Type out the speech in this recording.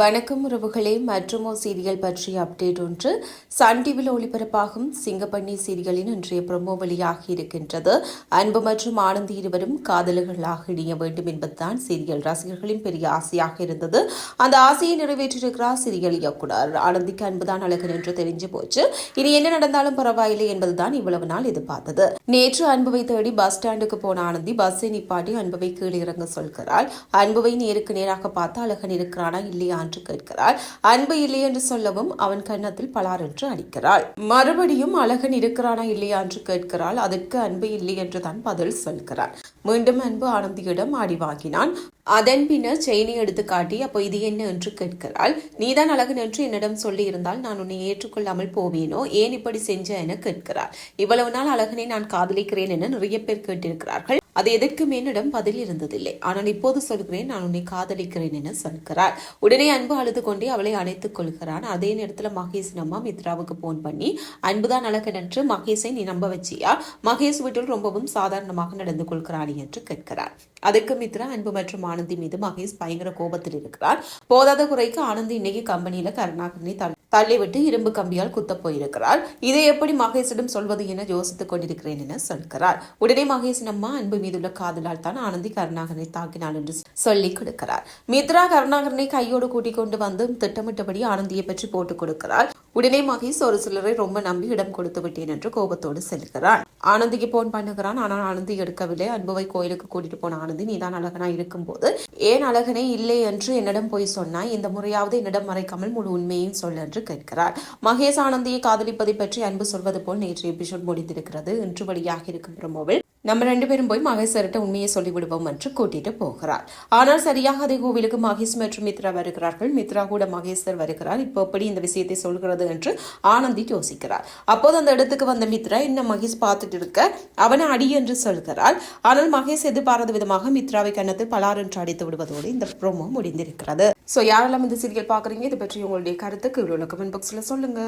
வணக்கம் உறவுகளே மற்றுமோ சீரியல் பற்றிய அப்டேட் ஒன்று. சன் டிவியில் ஒளிபரப்பாகும் சிங்கப்பண்ணி சீரியலின் இன்றைய ப்ரொமோ வழியாக இருக்கின்றது. அன்பு மற்றும் ஆனந்தி இருவரும் காதலர்களாக இணைய வேண்டும் என்பதுதான் சீரியல் ரசிகர்களின் பெரிய ஆசையாக இருந்தது. அந்த ஆசையை நிறைவேற்றியிருக்கிறார் சீரியல் இயக்குனர். ஆனந்திக்கு அன்புதான் அழகு என்று தெரிஞ்சு போச்சு. இனி என்ன நடந்தாலும் பரவாயில்லை என்பதுதான் இவ்வளவு நாள் எதிர்பார்த்தது. நேற்று அன்புவை தேடி பஸ் ஸ்டாண்டுக்கு போன ஆனந்தி பஸ்ஸை நிப்பாட்டி அன்புவை கீழே இறங்க சொல்கிறாள். அன்புவை நேருக்கு நேராக பார்த்து அழகன் இருக்கிறானா இல்லையா என்று கேட்கிறாள். அன்பு இல்லை என்று சொல்லவும் அவன் கன்னத்தில் பலார் என்று அடிக்கிறாள். மறுபடியும் அழகன் இருக்கிறானா இல்லையா என்று கேட்கிறாள். அதற்கு அன்பு இல்லை என்று தான் பதில் சொல்கிறாள். மீண்டும் அன்பு ஆனந்தியிடம் அடி வாங்கினான். அதன் பின்னர் செயினை எடுத்து காட்டி அப்போ இது என்ன? என்று கேட்கிறாள். நீதான் அழகன் என்று என்னிடம் சொல்லி இருந்தால் நான் உன்னை ஏற்றுக்கொள்ளாமல் போவேனோ? ஏன் இப்படி செஞ்ச? என கேட்கிறாள். இவ்வளவு நாள் அழகனை நான் காதலிக்கிறேன் என நிறைய பேர் கேட்டிருக்கிறார்கள். அது எதற்கும் என்னிடம் பதில் இருந்ததில்லை. ஆனால் இப்போது சொல்கிறேன் நான் உன்னை காதலிக்கிறேன் என சொல்கிறார். உடனே அன்பு அழுது கொண்டே அவளை அணைத்துக் கொள்கிறான். அதே நேரத்தில் மகேஷின் அம்மா மித்ராவுக்கு போன் பண்ணி அன்புதான் அழகன் மகேஷை நீ நம்ப வச்சியா? மகேஷ் வீட்டில் ரொம்பவும் சாதாரணமாக நடந்து கொள்கிறானே என்று கேட்கிறார். அதுக்கு மித்ரா அன்பு மற்றும் ஆனந்தி மீது மகேஷ் பயங்கர கோபத்தில் இருக்கிறார். போதாத குறைக்கு ஆனந்தி இன்னைக்கு கம்பெனியில கருணாகரனை தள்ளி தள்ளிவிட்டு இரும்பு கம்பியால் குத்தப் போயிருக்கிறாள். இதை எப்படி மகேஷிடம் சொல்வது என யோசித்துக் கொண்டிருக்கிறேன் என சொல்கிறார் உடனே மகேஷின் அம்மா அன்பு மீதுள்ள காதலால் தான் ஆனந்தி கருணாகரனை தாக்கினாள் என்று சொல்லிக் கொடுக்கிறார் மித்ரா கருணாகரனை கையோடு கூட்டிக் கொண்டு வந்து திட்டமிட்டபடி ஆனந்தியை பற்றி போட்டுக் கொடுக்கிறார் உடனே மகேஷ் ஒரு சிலரை ரொம்ப நம்பி இடம் கொடுத்து விட்டேன் என்று கோபத்தோடு செல்கிறான் ஆனந்திக்கு போன் பண்ணுகிறான். ஆனால் ஆனந்தி எடுக்கவில்லை. அன்புவை கோயிலுக்கு கூட்டிட்டு போன ஆனந்தி நீதான் அழகனா இருக்கும்போது ஏன் அழகனே இல்லை என்று என்னிடம் போய் சொன்னாய். இந்த முறையாவது என்னிடம் மறைக்காமல் முழு உண்மையையும் சொல் என்று கேட்கிறார். மகேஷ் ஆனந்தியை காதலிப்பதை பற்றி அன்பு சொல்வது போல் நேற்று எபிசோட் முடிந்திருக்கிறது. இன்று வழியாக இருக்கும் ப்ரோமோவில் நம்ம ரெண்டு பேரும் போய் மகேஸ்வர்கிட்ட உண்மையை சொல்லிவிடுவோம் என்று கூட்டிட்டு போகிறார். ஆனால் சரியாக அதே கோவிலுக்கு மகேஷ் மற்றும் மித்ரா வருகிறார்கள். மித்ரா கூட மகேஸ்வர் வருகிறார். இப்போ எப்படி இந்த விஷயத்தை சொல்கிறது என்று ஆனந்தி யோசிக்கிறார். அப்போது அந்த இடத்துக்கு வந்த மித்ரா என்ன மகேஷ் பார்த்துட்டு இருக்க? அவனை அடி என்று சொல்கிறார் ஆனால் மகேஷ் எதிர்பாராத விதமாக மித்ராவை கன்னத்தில் பலார் என்று அடித்து விடுவதோடு இந்த ப்ரோமோ முடிந்திருக்கிறது. ஸோ யாரெல்லாம் இந்த சீரியல் பார்க்குறீங்க? இதை பற்றி உங்களுடைய கருத்து கீழே உள்ள கமெண்ட் பாக்ஸில் சொல்லுங்க.